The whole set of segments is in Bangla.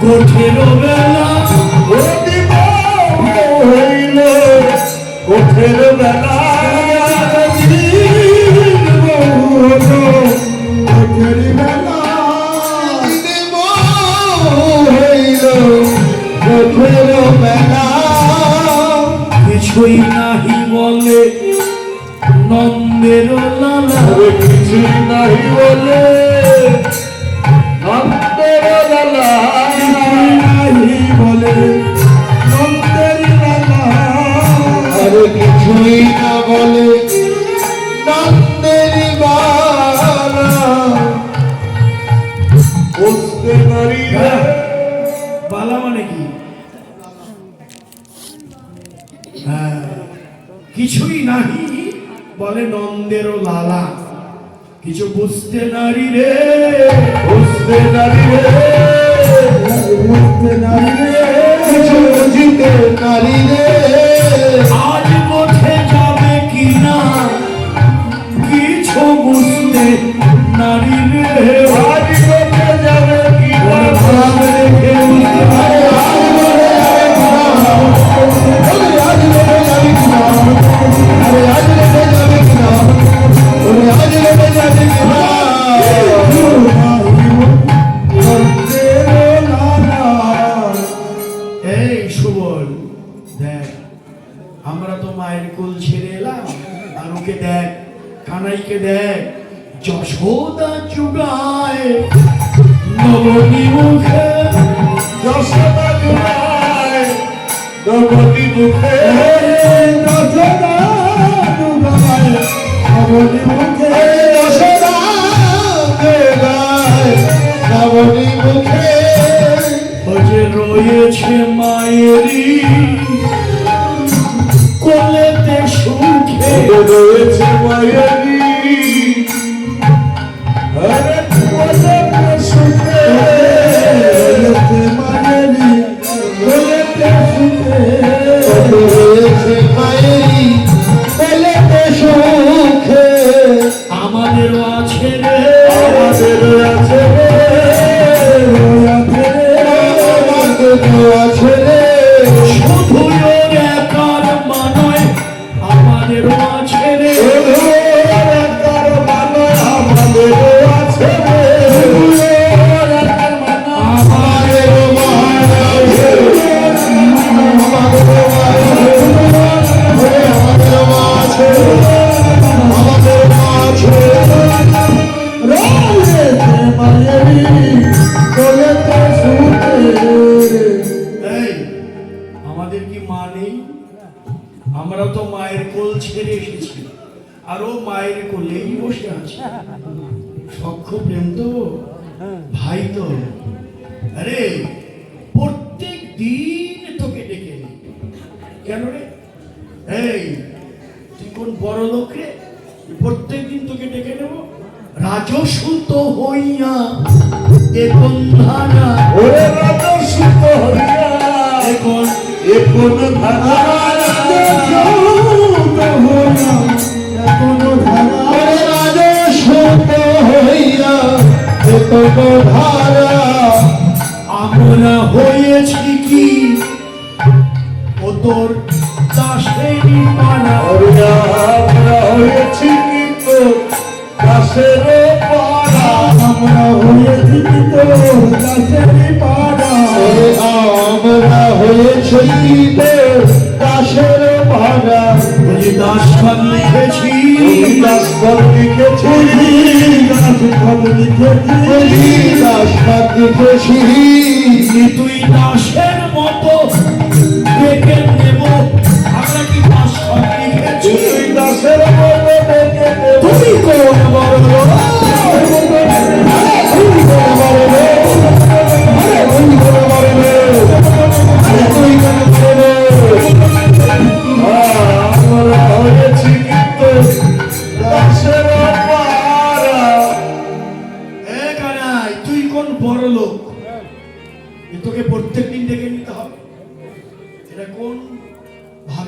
কোঠের বেলা হইল কোঠের বেলা দিন বহু কিছুই নাহি বলে নন্দের লালা। আরে কিছু নাই বলে নন্দের লালা। কিছুই নাহি বলে নন্দের লালা। আরে কিছুই না বলে নন্দের বালা বুঝতে পারি বালা মানে কি? হ্যাঁ, কিছুই নাহি বলে নন্দের লালা। কিছু বুঝতে নারী রে। বুঝতে নারি রে। বুঝতে নারী রে। কিছু বুঝিতে নারি রে। আজ বোঝে Holy you. ছেড়ে এসেছি আর ও মায়ের কোলেই বসে আছে। সক্ষ প্রেম তো ভাই তো আরে প্রত্যেক দিন তোকে ডেকে। কেন রে? এই তুই কোন বড় লোক রে? প্রত্যেক দিন তোকে ডেকে নেব। রাজসূত হইয়া এখন ধারা? ওরে রাজস্ব হইয়া এখন এখন ধারা? আমরা হয়েছি কি? ও তোর দাসেরই ওরে আমরা হয়েছি কিন্তু দাসের পাড়া। আমরা হয়েছি কি তোর দাসেরই ওরে আমরা হয়েছি কিন্তু দাসের পাড়া। দাসখান লিখেছি। দাসখান লিখেছি। দাসখান লিখেছি। দাসখান লিখেছি। তুই দাসের মতো ডেকে নেব। আমরা কি দাসখান লিখেছি? দাসের মতো ডেকে তুমি কোন বড়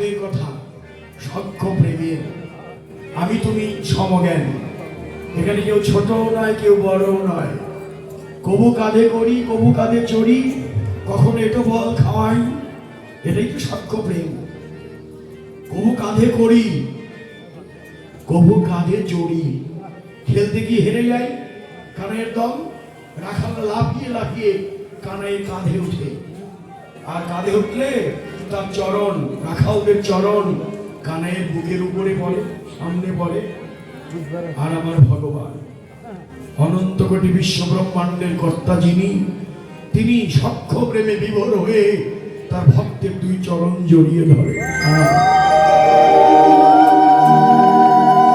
ভাবের কথা সক্ষ প্রেমের। আমি তুমি সমজ্ঞান। এখানে কেউ ছোট নয়, কেউ বড় নয়। কবু কাঁধে করি, কবু কাঁধে চড়ি, কখনো এটো বল খাওয়াই। এটাই তো সক্ষ প্রেম। কবু কাঁধে করি, কবু কাঁধে চড়ি। খেলতে গিয়ে হেরে যাই? কানের দম রাখাল লাফিয়ে লাফিয়ে কানাইয়ের কাঁধে উঠে। আর কাঁধে উঠলে তার চরণ, রাখালদের চরণ কানাইয়ের বুকের উপরে পড়ে সামনে পড়ে আর আমার ভগবান। অনন্ত কোটি বিশ্ব ব্রহ্মাণ্ডের কর্তা যিনি, তিনি সক্ষ প্রেমে বিভোর হয়ে তার ভক্তের দুই চরণ জড়িয়ে ধরে।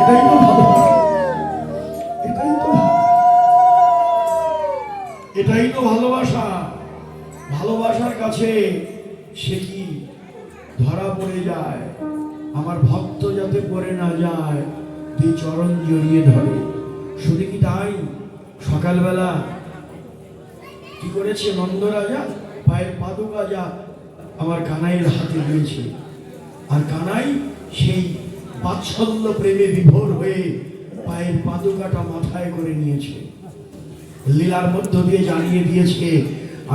এটাই তো ভালোবাসা এটাই তো এটাই তো ভালোবাসা। ভালোবাসার কাছে যায়, আমার ভক্ত যাতে পড়ে না যায় তুই চরণ জড়িয়ে ধরে। শুধু কি তাই? সকালবেলা কি করেছে নন্দরাজা পায়ের পাদুকা যা আমার কানাইয়ের হাতে দিয়েছে। আর কানাই সেই বাৎসল্য প্রেমে বিভোর হয়ে পায়ের পাদুকাটা মাথায় করে নিয়েছে। লীলার মধ্য দিয়ে জানিয়ে দিয়েছে,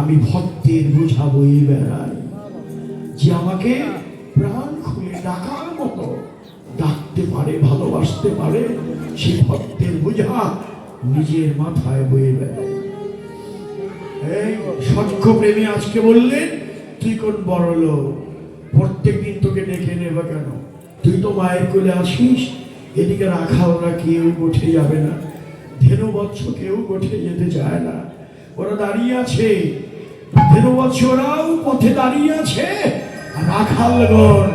আমি ভক্তের বোঝা বয়ে বেড়াই যে আমাকে প্রাণ খুলে ডাকার মতো ডাকতে পারে, ভালোবাসতে পারে, সে ভক্তের বোঝা নিজের মাথায় বয়ে বেড়ায়। এই সক্ষ প্রেমী আজকে বললেন, তুই কোন বড় লোক? প্রত্যেক দিন তোকে ডেকে নেবে কেন? তুই তো মায়ের কোলে আসিস, এদিকে রাখা ওরা কেউ উঠে যাবে না। ধেনু বৎস কেউ উঠে যেতে চায় না। ওরা দাঁড়িয়ে আছে। ধেনু বৎসরাও পথে দাঁড়িয়ে আছে। রাখালগণ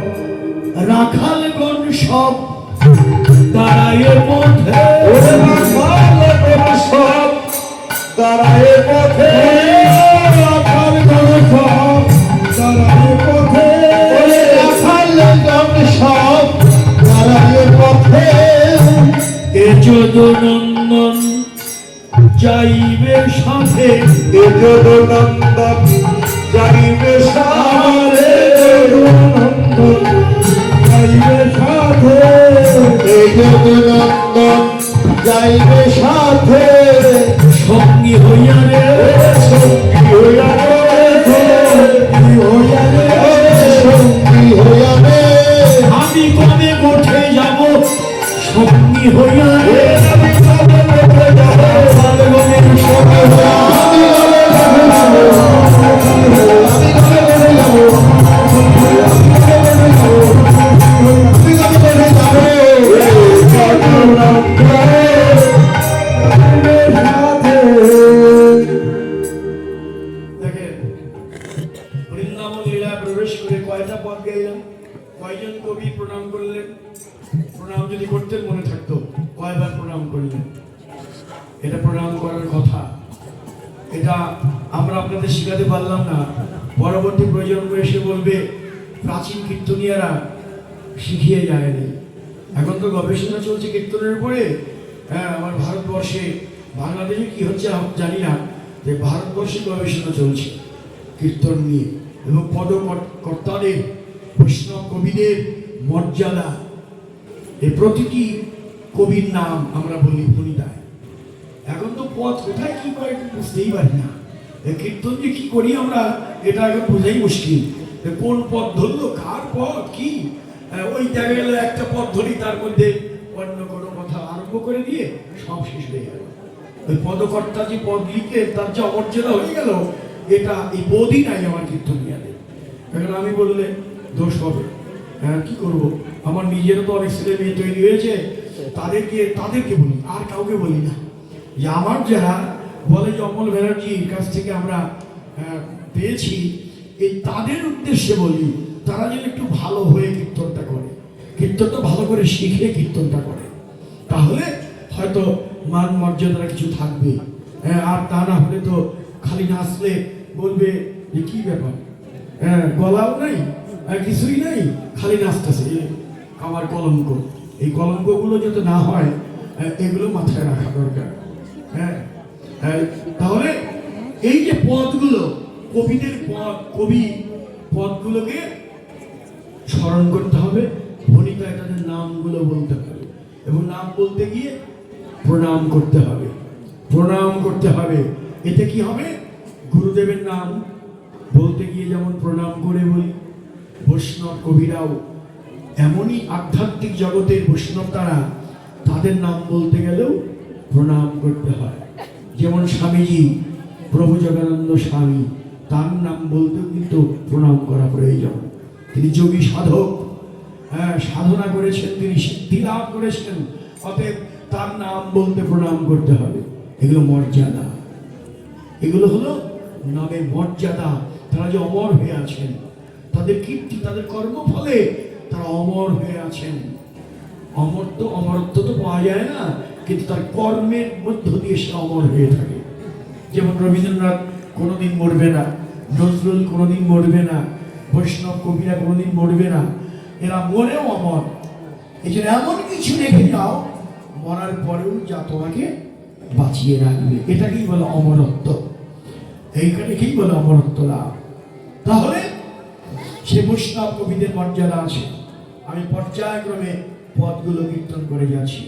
রাখালগণ সব দাঁড়ায় পথে। সব দাঁড়ায় পথে রাখাল সব দাঁড়ায় পথে। ওরে সব দাঁড়ায় পথে এ যদুনন্দন যাইবে সাথে। এ জগনন্দন যাইবে এটা প্রণাম করার কথা। এটা আমরা আপনাদের শেখাতে পারলাম না। পরবর্তী প্রজন্ম এসে বলবে, প্রাচীন কীর্তনিয়ারা শিখিয়ে যায়নি। এখন তো গবেষণা চলছে কীর্তনের উপরে। হ্যাঁ আমার ভারতবর্ষে, বাংলাদেশে কি হচ্ছে জানি না, যে ভারতবর্ষে গবেষণা চলছে কীর্তন নিয়ে। এবং পদকর্তাদের, বৈষ্ণব কবিদের মর্যাদা। এই প্রতিটি কবির নাম আমরা বলি ভূমিতায় এখন তো পথ কোথায় কি করে বুঝতেই পারি না। কীর্তন যে কি করি আমরা, এটা এখন বোঝাই মুশকিল। কোন পথ ধরলো, কার পথ, কি? ওই গেল একটা পথ ধরি, তার মধ্যে অন্য কোনো কথা আরম্ভ করে দিয়ে সব শেষ হয়ে গেল। ওই পদকর্তা যে পদ লিখে তার যে অমর্যাদা হয়ে গেল, এটা এই বোধই নাই আমার কীর্তনিয়াদের এখন আমি বললে দোষ হবে। হ্যাঁ কি করব? আমার নিজেরও তো অনেক ছেলে মেয়ে তৈরি হয়েছে। তাদেরকে তাদেরকে বলি, আর কাউকে বলি না। যে আমার যারা বলে যে অমল ব্যানার্জির কাছ থেকে আমরা পেয়েছি এই তাদের উদ্দেশ্যে বলি তারা যেন একটু ভালো হয়ে কীর্তনটা করে কীর্তনটা ভালো করে শিখে কীর্তনটা করে। তাহলে হয়তো মান মর্যাদাটা কিছু থাকবে। হ্যাঁ আর তা না হলে তো খালি নাচলে বলবে যে কি ব্যাপার? হ্যাঁ গলাও নাই কিছুই নাই খালি নাচতেছে আমার কলঙ্ক। এই কলঙ্কগুলো যাতে না হয় আহ, এগুলো মাথায় রাখা দরকার। হ্যাঁ হ্যাঁ, তাহলে এই যে পদগুলো কবিদের পথ কবি পদগুলোকে স্মরণ করতে হবে ভনিতায় তাদের নামগুলো বলতে হবে এবং নাম বলতে গিয়ে প্রণাম করতে হবে। প্রণাম করতে হবে। এতে কি হবে? গুরুদেবের নাম বলতে গিয়ে যেমন প্রণাম করে বলি বৈষ্ণব কবিরাও এমনই আধ্যাত্মিক জগতের বৈষ্ণব তারা তাদের নাম বলতে গেলেও প্রণাম করতে হয়। যেমন স্বামীজি, প্রভু জগন্নাথ স্বামী, তার নাম বলতেও কিন্তু প্রণাম করা প্রয়োজন। তিনি যোগী সাধক। হ্যাঁ সাধনা করেছেন, তিনি সিদ্ধি লাভ করেছেন, অতএব তার নাম বলতে প্রণাম করতে হবে। এগুলো মর্যাদা। এগুলো হলো নামের মর্যাদা। তারা যে অমর হয়ে আছেন, তাদের কীর্তি, তাদের কর্মফলে তারা অমর হয়ে আছেন। অমর তো, অমরত্ব তো পাওয়া যায় না। কিন্তু তার কর্মের মধ্য দিয়ে সে অমর হয়ে থাকে। যেমন রবীন্দ্রনাথ কোনোদিন মরবে না, নজরুল কোনোদিন মরবে না, বৈষ্ণব কবিরা কোনোদিন মরবে না, এরা মরেও অমর। এই জন্য এমন কিছু রেখে যাও, মরার পরেও যা তোমাকে বাঁচিয়ে রাখবে। এটাকেই বলে অমরত্ব। এইখানেকেই বলে অমরত্ব লাভ তাহলে সে বৈষ্ণব কবিদের মর্যাদা আছে। আমি পর্যায়ক্রমে পদগুলো কীর্তন করে যাচ্ছি।